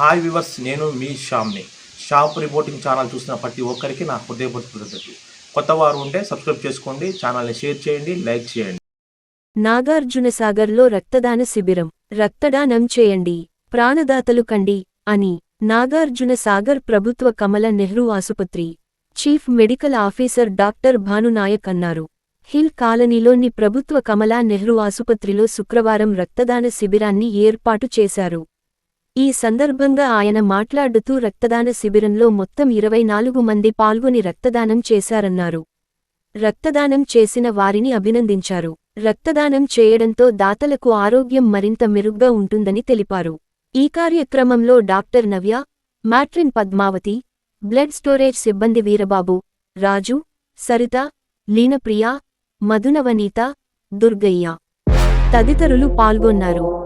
Hi viewers నేను మీ శ్యామ్ని షాప్ రిపోర్టింగ్ ఛానల్ చూసిన ప్రతి ఒక్కరికి నా హృదయపూర్తి కృతజ్ఞతలు కొత్త వారు ఉంటే సబ్స్క్రైబ్ చేసుకోండి ఛానల్ని షేర్ చేయండి లైక్ చేయండి. నాగార్జునసాగర్లో రక్తదాన శిబిరం. రక్తదానం చేయండి ప్రాణదాతలు కండి అని నాగార్జున సాగర్ ప్రభుత్వ కమల నెహ్రూ ఆసుపత్రి chief medical officer doctor Bhanunayak అన్నారు. హిల్ కాలనీలోని ప్రభుత్వ కమలా నెహ్రూ ఆసుపత్రిలో శుక్రవారం రక్తదాన శిబిరాన్ని ఏర్పాటు చేశారు. ఈ సందర్భంగా ఆయన మాట్లాడుతూ రక్తదాన శిబిరంలో మొత్తం ఇరవై నాలుగు మంది పాల్గొని రక్తదానం చేశారన్నారు. రక్తదానం చేసిన వారిని అభినందించారు. రక్తదానం చేయడంతో దాతలకు ఆరోగ్యం మరింత మెరుగ్గా ఉంటుందని తెలిపారు. ఈ కార్యక్రమంలో doctor Navya matron Padmavathi blood storage సిబ్బంది వీరబాబు రాజు సరిత లీనప్రియ మధునవనీత దుర్గయ్య తదితరులు పాల్గొన్నారు.